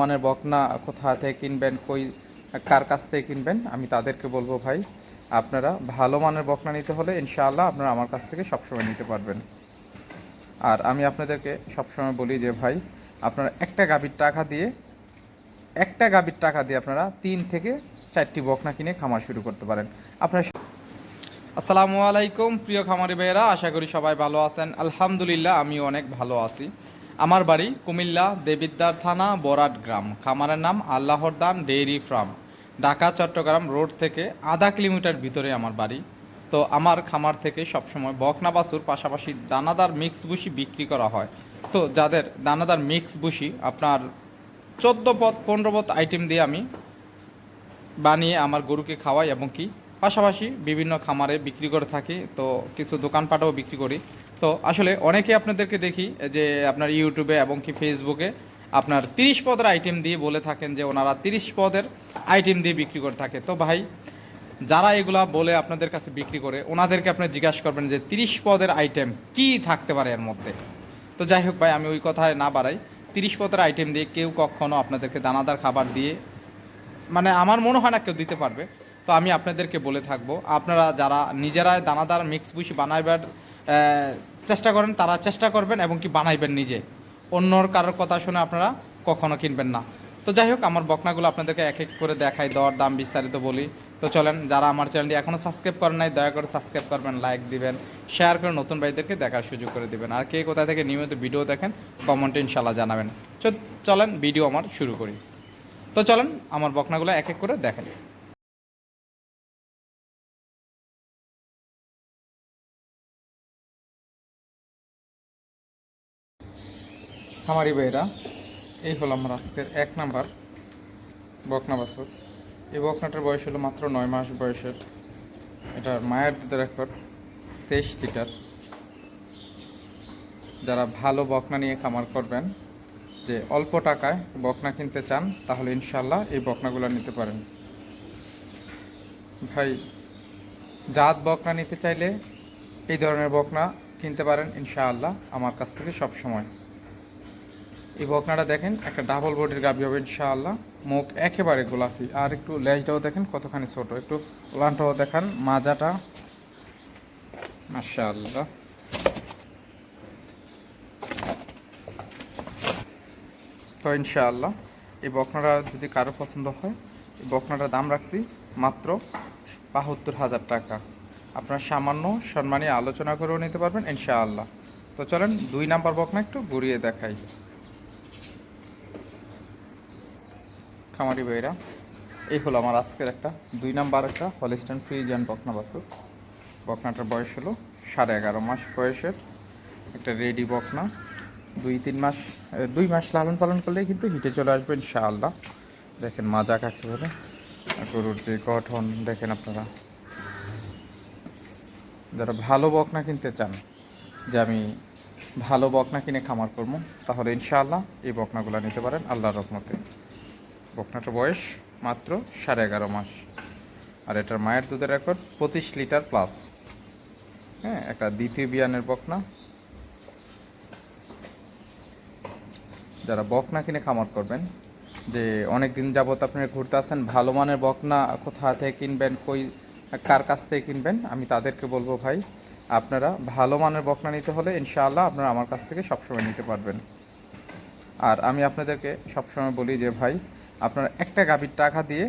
মানের বকনা কোথা থেকে কিনবেন, কই, কার কাছ থেকে কিনবেন, আমি তাদেরকে বলব ভাই, আপনারা ভালো মানের বকনা নিতে হলে ইনশাআল্লাহ আপনারা আমার কাছ থেকে সবসময় নিতে পারবেন। আর আমি আপনাদেরকে সবসময় বলি যে ভাই, আপনারা একটা গাভীর টাকা দিয়ে, একটা গাভীর টাকা দিয়ে আপনারা তিন থেকে চারটি বকনা কিনে খামার শুরু করতে পারেন। আপনারা আসসালামু আলাইকুম, প্রিয় খামারি ভাইয়েরা, আশা করি সবাই ভালো আছেন। আলহামদুলিল্লাহ আমি অনেক ভালো আছি। আমার বাড়ি কুমিল্লা দেবিদ্দার থানা বরাট গ্রাম। খামারের নাম আল্লাহর দান dairy farm. Dhaka, Chattogram road থেকে আধা কিলোমিটার ভিতরে আমার বাড়ি। তো আমার খামার থেকে সবসময় বকনা বাছুর পাশাপাশি দানাদার মিক্স বুশি বিক্রি করা হয়। তো যাদের দানাদার মিক্স বুশি আপনার চোদ্দ পথ পনেরো পথ আইটেম দিয়ে আমি বানিয়ে আমার গরুকে খাওয়াই এবং কি, পাশাপাশি বিভিন্ন খামারে বিক্রি করে থাকি। তো কিছু দোকানপাটেও বিক্রি করি। তো আসলে অনেকে আপনাদেরকে দেখি যে আপনার ইউটিউবে এবং কি ফেসবুকে আপনার তিরিশ পদের আইটেম দিয়ে বলে থাকেন যে ওনারা তিরিশ পদের আইটেম দিয়ে বিক্রি করে থাকে। তো ভাই, যারা এগুলা বলে আপনাদের কাছে বিক্রি করে, ওনাদেরকে আপনি জিজ্ঞাসা করবেন যে তিরিশ পদের আইটেম কি থাকতে পারে এর মধ্যে? তো যাই হোক ভাই, আমি ওই কথায় না বাড়াই। তিরিশ পদের আইটেম দিয়ে কেউ কখনো আপনাদেরকে দানাদার খাবার দিয়ে মানে আমার মনে হয় না কেউ দিতে পারবে। তো আমি আপনাদেরকে বলে থাকব, আপনারা যারা নিজেরাই দানাদার মিক্স বুশি বানাইবার চেষ্টা করেন, তারা চেষ্টা করবেন এবং কি বানাইবেন নিজে। অন্যর কারোর কথা শুনে আপনারা কখনো কিনবেন না। তো যাই হোক, আমার বকনাগুলো আপনাদেরকে এক এক করে দেখাই, দর দাম বিস্তারিত বলি। তো চলেন, যারা আমার চ্যানেলটি এখনও সাবস্ক্রাইব করেন নাই, দয়া করে সাবস্ক্রাইব করবেন লাইক দিবেন শেয়ার করে নতুন ভাইদেরকে দেখার সুযোগ করে দিবেন। আর কে কোথা থেকে নিয়মিত ভিডিও দেখেন কমেন্টে ইনশাল্লাহ জানাবেন। চলেন ভিডিও আমার শুরু করি। তো চলেন, আমার বকনাগুলো এক এক করে দেখেন খামারি ভাইরা এই হলো আমার আজকের এক নাম্বার বকনা বাছুর। এই বকনাটার বয়স হলো মাত্র নয় মাস বয়সের। এটার মায়ের দুধের রেকর্ড, তেইশ লিটার। যারা ভালো বকনা নিয়ে খামার করবেন, যে অল্প টাকায় বকনা কিনতে চান, তাহলে ইনশাল্লাহ এই বকনাগুলো নিতে পারেন। ভাই, জাত বকনা নিতে চাইলে এই ধরনের বকনা কিনতে পারেন ইনশাআল্লাহ আমার কাছ থেকে সব সময়। এই বকনাটা দেখেন, একটা ডাবল বডির গাবি হবে ইনশাআল্লাহ। মুখ একেবারে গোলাপি। আর একটু লেজটাও দেখেন, কতখানি ছোট। একটু ওলানটাও দেখান, মাজাটা। মাশাআল্লাহ। তো ইনশাআল্লাহ, এই বকনাটা যদি কারও পছন্দ হয়, এই বকনাটার দাম রাখছি মাত্র বাহাত্তর হাজার টাকা। আপনার সামান্য সম্মানী আলোচনা করেও নিতে পারবেন ইনশাআল্লাহ। তো চলেন, দুই নাম্বার বকনা একটু ঘুরিয়ে দেখাই। খামারি ভাইরা, এই হলো আমার আজকের একটা, দুই নাম্বার একটা হলিস্টান ফ্রিজ অ্যান্ড বকনা বাসুর বকনাটার বয়স হলো সাড়ে এগারো মাস বয়সের। একটা রেডি বকনা। দুই, তিন মাস দুই মাস লালন পালন করলেই কিন্তু হিটে চলে আসবে ইনশাআল্লাহ। দেখেন মাজা কাকে বলে। গরুর যে গঠন, দেখেন আপনারা। যারা ভালো বকনা কিনতে চান, যে আমি ভালো বকনা কিনে খামার করব, তাহলে ইনশাআল্লাহ এই বকনাগুলো নিতে পারেন আল্লাহর রহমতে। বকনাটার বয়স মাত্র সাড়ে এগারো মাস। আর এটার মায়ের দুধের রেকর্ড পঁচিশ লিটার প্লাস হ্যাঁ একটা দ্বিতীয় বিয়ানের বকনা। যারা বকনা কিনে খামার করবেন, যে অনেক দিন যাবত আপনারা ঘুরতে আসেন, ভালো মানের বকনা কোথা থেকে কিনবেন, কই, কার কাছ থেকে কিনবেন, আমি তাদেরকে বলব ভাই, আপনারা ভালো মানের বকনা নিতে হলে ইনশাআল্লাহ আপনারা আমার কাছ থেকে সবসময় নিতে পারবেন। আর আমি আপনাদেরকে সবসময় বলি যে ভাই আপনারা একটা গাভীর টাকা দিয়ে,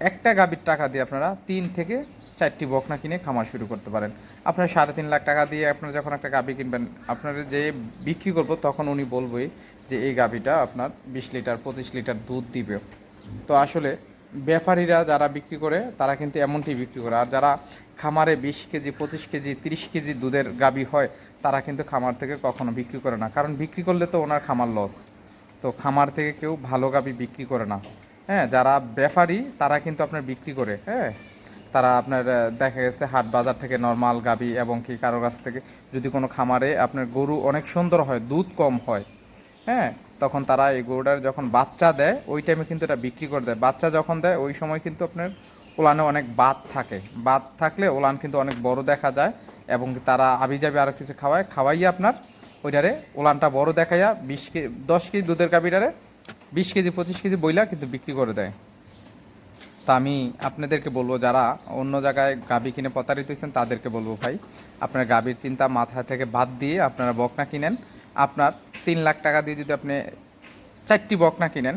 একটা গাভীর টাকা দিয়ে আপনারা তিন থেকে চারটি বকনা কিনে খামার শুরু করতে পারেন। আপনারা সাড়ে তিন লাখ টাকা দিয়ে আপনারা যখন একটা গাভী কিনবেন, আপনারা যে বিক্রি করব তখন উনি বলবই যে এই গাভীটা আপনার বিশ লিটার, পঁচিশ লিটার দুধ দিবে। তো আসলে ব্যাপারীরা যারা বিক্রি করে, তারা কিন্তু এমনটি বিক্রি করে। আর যারা খামারে বিশ কেজি, পঁচিশ কেজি, তিরিশ কেজি দুধের গাভী হয়, তারা কিন্তু খামার থেকে কখনো বিক্রি করে না। কারণ বিক্রি করলে তো ওনার খামার লস তো খামার থেকে কেউ ভালো গাভী বিক্রি করে না। হ্যাঁ যারা ব্যাপারী, তারা কিন্তু আপনার বিক্রি করে হ্যাঁ। তারা আপনার দেখা গেছে হাট বাজার থেকে নর্মাল গাভী এবং কি কারও কাছ থেকে যদি কোনো খামারে আপনার গরু অনেক সুন্দর হয়, দুধ কম হয় হ্যাঁ তখন তারা এই গরুটার যখন বাচ্চা দেয়, ওই টাইমে কিন্তু এটা বিক্রি করে দেয়। বাচ্চা যখন দেয়, ওই সময় কিন্তু আপনার ওলানে অনেক বাত থাকে। বাত থাকলে ওলান কিন্তু অনেক বড় দেখা যায় এবং তারা আবি যাবি আরও কিছু খাওয়ায়, খাওয়াইয়ে আপনার ওইটারে ওলানটা বড় দেখাইয়া বিশ কেজি দশ কেজি দুধের গাভীটারে বিশ কেজি, পঁচিশ কেজি বইলা কিন্তু বিক্রি করে দেয়। তা আমি আপনাদেরকে বলব, যারা অন্য জায়গায় গাবি কিনে প্রতারিত হয়েছেন তাদেরকে বলব ভাই, আপনার গাবির চিন্তা মাথা থেকে বাদ দিয়ে আপনারা বকনা কিনেন। আপনার তিন লাখ টাকা দিয়ে যদি আপনি চারটি বকনা কিনেন,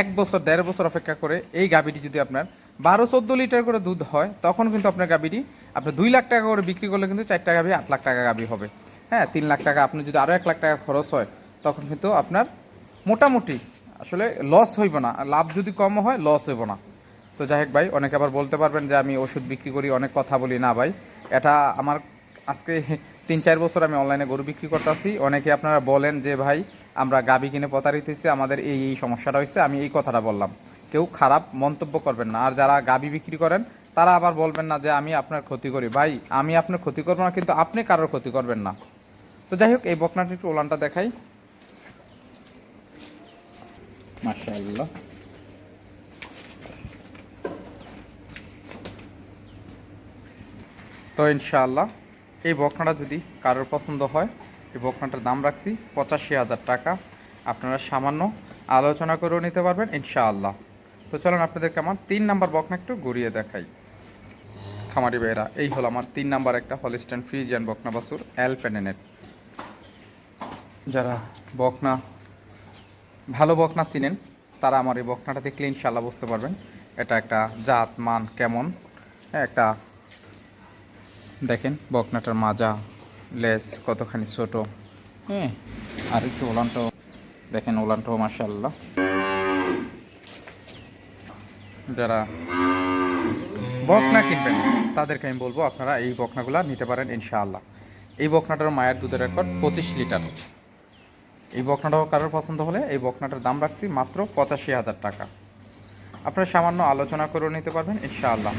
এক বছর, দেড় বছর অপেক্ষা করে এই গাবিটি যদি আপনার বারো, চোদ্দ লিটার করে দুধ হয়, তখন কিন্তু আপনার গাবিটি, আপনার দুই লাখ টাকা করে বিক্রি করলে কিন্তু চারটা গাবি আট লাখ টাকা গাবি হবে। হ্যাঁ তিন লাখ টাকা। আপনি যদি আরও এক লাখ টাকা খরচ হয়, তখন কিন্তু আপনার মোটামুটি আসলে লস হইব না। লাভ যদি কম হয় লস হইব না। তো যাই হোক ভাই, অনেকে আবার বলতে পারবেন যে আমি ওষুধ বিক্রি করি, অনেক কথা বলি। না ভাই, এটা আমার আজকে তিন চার বছর আমি অনলাইনে গরু বিক্রি করতেছি। অনেকে আপনারা বলেন যে ভাই, আমরা গাবি কিনে প্রতারিত হয়েছে, আমাদের এই এই সমস্যাটা হয়েছে, আমি এই কথাটা বললাম। কেউ খারাপ মন্তব্য করবেন না। আর যারা গাবি বিক্রি করেন, তারা আবার বলবেন না যে আমি আপনার ক্ষতি করি। ভাই, আমি আপনার ক্ষতি করব না, কিন্তু আপনি কারোর ক্ষতি করবেন না। তো যাই হোক এই বকনাটি একটু ওলানটা দেখাই। মাশাআল্লাহ। তো ইনশাআল্লাহ এই বকনাটা যদি কারোর পছন্দ হয় এই বকনাটার দাম রাখছি পঁচাশি হাজার টাকা। আপনারা সামান্য আলোচনা করেও নিতে পারবেন ইনশাআল্লাহ। তো চলুন আপনাদেরকে আমার তিন নাম্বার বকনা একটু ঘুরিয়ে দেখাই। খামারি ভাইয়েরা এই হলো আমার তিন নাম্বার একটা হলিস্টেন ফ্রিজিয়ান বকনা বাসুর অ্যালপেনেনের যারা বকনা, ভালো বকনা চিনেন, তারা আমার এই বকনাটা দেখলে ইনশাল্লাহ বুঝতে পারবেন। এটা একটা জাত, মান কেমন? হ্যাঁ একটা দেখেন, বকনাটার মাজা, লেস কতখানি ছোট। হ্যাঁ আর একটু ওলানটাও, দেখেন ওলানটাও মাসাল্লাহ যারা বকনা কিনবেন, তাদেরকে আমি বলব আপনারা এই বকনাগুলো নিতে পারেন ইনশাআল্লাহ। এই বকনাটার মায়ের দুধের রেকর্ড পঁচিশ লিটার। এই বকনাটাও কারোর পছন্দ হলে এই বকনাটার দাম রাখছি মাত্র পঁচাশি হাজার টাকা। আপনারা সামান্য আলোচনা করেও নিতে পারবেন, ইনশাআল্লাহ।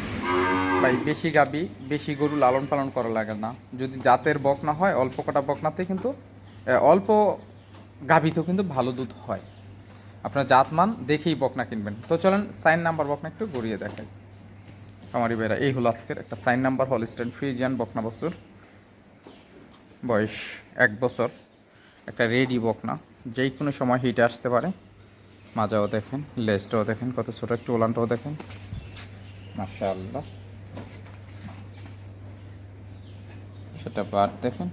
ভাই, বেশি গাবি, বেশি গরু লালন পালন করা লাগে না। যদি জাতের বকনা হয়, অল্প কটা বকনাতে কিন্তু অল্প গাভিতেও কিন্তু ভালো দুধ হয়। আপনার জাতমান দেখেই বকনা কিনবেন। তো চলেন, সাইন নাম্বার বকনা একটু গড়িয়ে দেখাই। আমারই বেড়া এই হলো আজকের একটা সাইন নাম্বার হলিস্টেন ফ্রিজিয়ান বকনা বছর বয়স এক বছর। একটা রেডি বকনা যেই কোনো সময় হিটে আসতে পারে। মাজাও দেখেন লেজটাও দেখেন, কত ছোটো একটু ওলানটাও দেখেন। মাশাআল্লাহ। সেটা বার দেখেন।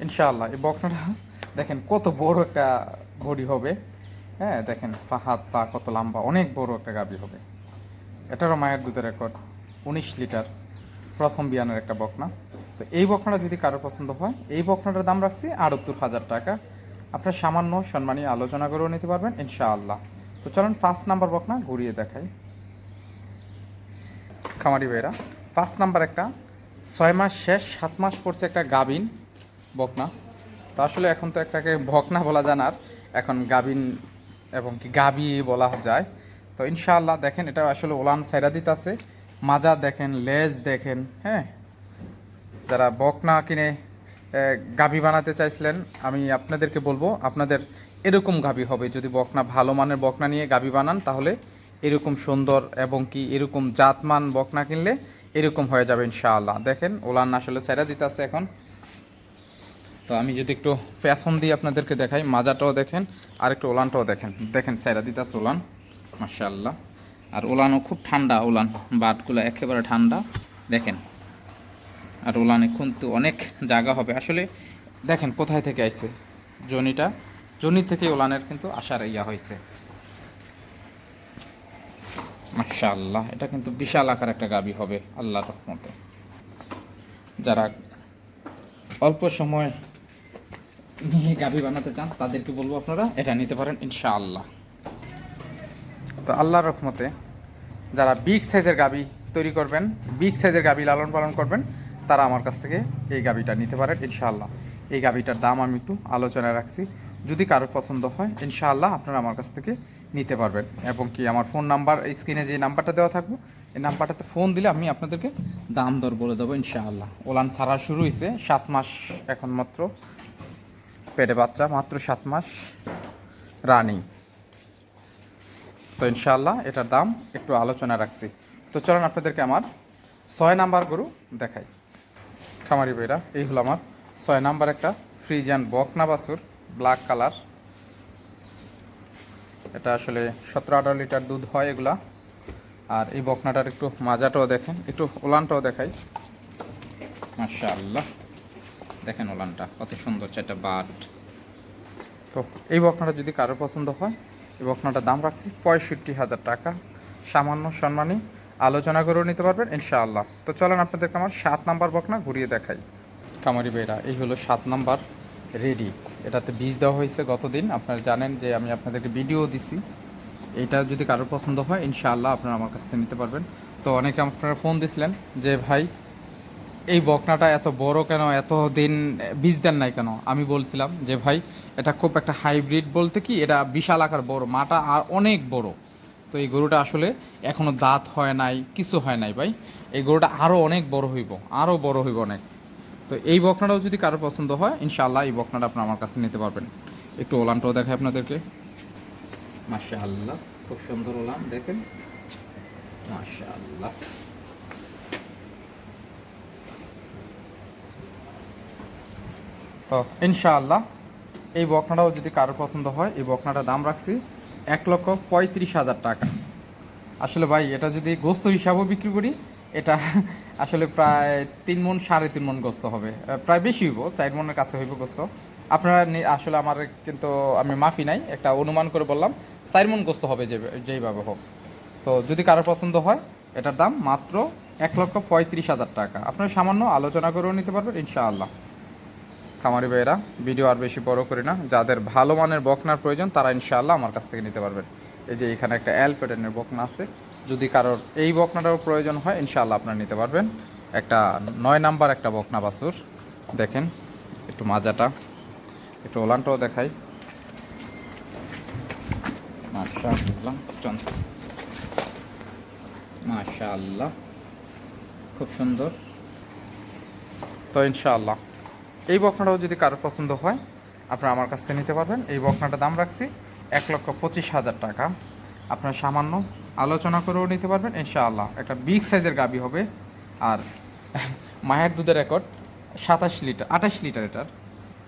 ইনশাআল্লাহ, এই বকনাটা দেখেন কত বড় একটা বডি হবে। হ্যাঁ দেখেন হাত, পা কত লম্বা, অনেক বড় একটা গাবি হবে। এটারও মায়ের দুধের রেকর্ড উনিশ লিটার। প্রথম বিয়ানের একটা বকনা তো এই বকনাটা যদি কারও পছন্দ হয়, এই বকনাটার দাম রাখছি আটাত্তর হাজার টাকা। আপনার সামান্য সম্মানী আলোচনা করেও নিতে পারবেন, ইনশাআল্লাহ। তো চলুন পাঁচ নাম্বার বকনা ঘুরিয়ে দেখাই। খামারি ভাইরা পাঁচ নাম্বার একটা, ছয় মাস শেষ, সাত মাস পড়ছে একটা গাবিন বকনা তো আসলে এখন তো একটাকে বকনা বলা যায় না আর, এখন গাবিন এবং কি গাবি বলা যায়। তো ইনশাআল্লাহ দেখেন, এটা আসলে ওলান সাইরা দিতে আছে মাজা দেখেন, লেজ দেখেন হ্যাঁ? যারা বকনা কিনে গাভী বানাতে চাইছিলেন, আমি আপনাদেরকে বলব, আপনাদের এরকম গাভী হবে। যদি বকনা ভালো মানের বকনা নিয়ে গাভী বানান, তাহলে এরকম সুন্দর এবং কি এরকম জাতমান বকনা কিনলে এরকম হয়ে যাবে ইনশাআল্লাহ। দেখেন, ওলান আসলে সেরা দিতে আছে এখন। তো আমি যদি একটু ফ্যাশন দিয়ে আপনাদেরকে দেখাই, মাজাটাও দেখেন, আর একটু ওলানটাও দেখেন। দেখেন সেরা দিতে আছে ওলান, মাশাআল্লাহ। আর ওলানও খুব ঠান্ডা ওলান, বাটগুলো একেবারে ঠান্ডা। দেখেন আর ওলানে কিন্তু অনেক জায়গা হবে। আসলে দেখেন কোথায় থেকে আইছে জনিটা। জনি থেকে ওলানের কিন্তু আসার ইয়া হয়েছে মাশাআল্লাহ, এটা কিন্তু বিশাল আকার একটা গাবি হবে আল্লাহর রহমতে। যারা অল্প সময় নিয়ে গাবি বানাতে চান, তাদেরকে বলব আপনারা, এটা নিতে পারেন ইনশাআল্লাহ। তো আল্লাহ রহমতে যারা বিগ সাইজের গাবি তৈরি করবেন বিগ সাইজের গাবি লালন পালন করবেন তারা আমার কাছ থেকে এই গাবিটা নিতে পারেন, ইনশাআল্লাহ। এই গাবিটার দাম আমি একটু আলোচনায় রাখছি। যদি কারোর পছন্দ হয়, ইনশাআল্লাহ আপনারা আমার কাছ থেকে নিতে পারবেন। এবং কি আমার ফোন নাম্বার স্ক্রিনে যে নাম্বারটা দেওয়া থাকব, এই নাম্বারটাতে ফোন দিলে আমি আপনাদেরকে দাম দর বলে দেবো, ইনশাআল্লাহ। ওলান ছাড়া শুরু হয়েছে সাত মাস এখন মাত্র, পেটে বাচ্চা মাত্র সাত মাস রানিং। তো ইনশাআল্লাহ এটার দাম একটু আলোচনা রাখছি। তো চলুন আপনাদেরকে আমার ছয় নাম্বার গরু দেখাই। খামারি বইরা এই হলো আমার ছয় নাম্বার একটা ফ্রিজিয়ান বকনা বাছুর, ব্ল্যাক কালার। এটা আসলে সতেরো আঠারো লিটার দুধ হয় এগুলা। আর এই বকনাটার একটু মাজাটাও দেখেন, একটু ওলানটাও দেখাই। মাশা আল্লাহ দেখেন ওলানটা, কত সুন্দর চারটা বাট। তো এই বকনাটা যদি কারোর পছন্দ হয়, এই বকনাটার দাম রাখছি পঁয়ষট্টি হাজার টাকা। সামান্য সম্মানী আলোচনা করেও নিতে পারবেন, ইনশাআল্লাহ। তো চলেন আপনাদেরকে আমার সাত নাম্বার বকনা ঘুরিয়ে দেখাই। কামারি বেড়া এই হলো সাত নাম্বার রেডি। এটাতে বীজ দেওয়া হয়েছে গতদিন। আপনারা জানেন যে আমি আপনাদেরকে ভিডিও দিছি। এটা যদি কারোর পছন্দ হয়, ইনশাআল্লাহ আপনারা আমার কাছ থেকে নিতে পারবেন। তো অনেকে আপনারা ফোন দিছিলেন যে, ভাই, এই বকনাটা এত বড় কেন? এত দিন বীজ দেন নাই কেন? আমি বলছিলাম যে, ভাই, এটা খুব একটা হাইব্রিড বলতে কি, এটা বিশাল আকার বড়, মাটা আর অনেক বড়। তো এই গরুটা আসলে এখনও দাঁত হয় নাই কিছু হয় নাই ভাই। এই গরুটা আরও অনেক বড় হইব আরও বড় হইব অনেক। তো এই বকনাটাও যদি কারোর পছন্দ হয় ইনশাআল্লাহ এই বকনাটা আপনার আমার কাছে নিতে পারবেন। একটু ওলানটাও দেখায় আপনাদেরকে। মাশা আল্লাহ খুব সুন্দর ওলান দেখেন। মাশা আল্লাহ তো ইনশাআল্লাহ এই বকনাটাও যদি কারোর পছন্দ হয় এই বকনাটার দাম রাখছি এক লক্ষ পঁয়ত্রিশ হাজার টাকা। আসলে ভাই, এটা যদি গোস্ত হিসাবেও বিক্রি করি, এটা আসলে প্রায় তিন মন সাড়ে তিন মন গোস্ত হবে। প্রায় বেশি হইব, চার মনের কাছে হইব গোস্ত। আপনারা আসলে আমার কিন্তু আমি মাফি নাই, একটা অনুমান করে বললাম, চার মন গোস্ত হবে যে যেইভাবে হোক। তো যদি কারও পছন্দ হয়, এটার দাম মাত্র এক লক্ষ পঁয়ত্রিশ হাজার টাকা। আপনারা সামান্য আলোচনা করেও নিতে পারবেন, ইনশাআল্লাহ। খামারি ভাইয়েরা, ভিডিও আর বেশি বড় করি না। যাদের ভালো মানের বকনার প্রয়োজন, তারা ইনশাআল্লাহ আমার কাছ থেকে নিতে পারবেন। এই যে এখানে একটা অ্যাল প্যাটার্নের বকনা আছে। যদি কারোর এই বকনাটারও প্রয়োজন হয়, ইনশাআল্লাহ আপনারা নিতে পারবেন। একটা নয় নাম্বার একটা বকনা বাছুর। দেখেন, একটু মাজাটা, একটু ওলানটাও দেখাই। মাশাআল্লাহ মাশাআল্লাহ, খুব সুন্দর। তো ইনশাআল্লাহ। এই বকনাটাও যদি কারোর পছন্দ হয়, আপনারা আমার কাছ থেকে নিতে পারবেন। এই বকনাটার দাম রাখছি এক লক্ষ পঁচিশ হাজার টাকা। আপনারা সামান্য আলোচনা করেও নিতে পারবেন, ইনশাআল্লাহ। একটা বিগ সাইজের গাবি হবে। আর মায়ের দুধের রেকর্ড, সাতাশ লিটার, আঠাশ লিটার এটার।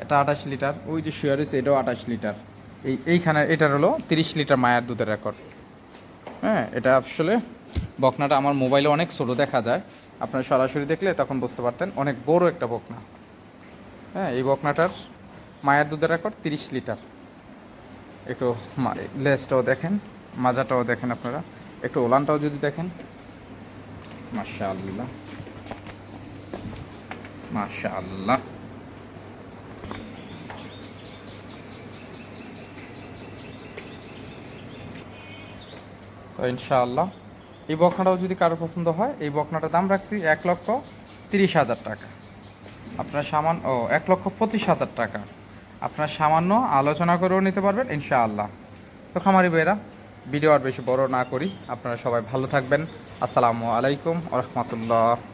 এটা আঠাশ লিটার, ওই যে শুয়ার হয়েছে এটাও আঠাশ লিটার। এই, এইখানে এটার হলো তিরিশ লিটার মায়ের দুধের রেকর্ড। হ্যাঁ এটা আসলে বকনাটা আমার মোবাইলে অনেক ছোটো দেখা যায়। আপনারা সরাসরি দেখলে তখন বুঝতে পারতেন, অনেক বড় একটা বকনা। হ্যাঁ এই বকনাটার মায়ের দুধের রেকর্ড তিরিশ লিটার। একটু লেজটাও দেখেন, মাজাটাও দেখেন আপনারা। একটু ওলানটাও যদি দেখেন। মাশা আল্লাহ তো ইনশাআল্লাহ, এই বকনাটাও যদি কারও পছন্দ হয়, এই বকনাটার দাম রাখছি এক লক্ষ তিরিশ হাজার টাকা। আপনার সামান্য ও, এক লক্ষ পঁচিশ হাজার টাকা। আপনার সামান্য আলোচনা করেও নিতে পারবেন, ইনশাআল্লাহ। তো খামারি ভাইরা ভিডিও আর বেশি বড় না করি। আপনারা সবাই ভালো থাকবেন। আসসালামু আলাইকুম রহমতুল্লাহ।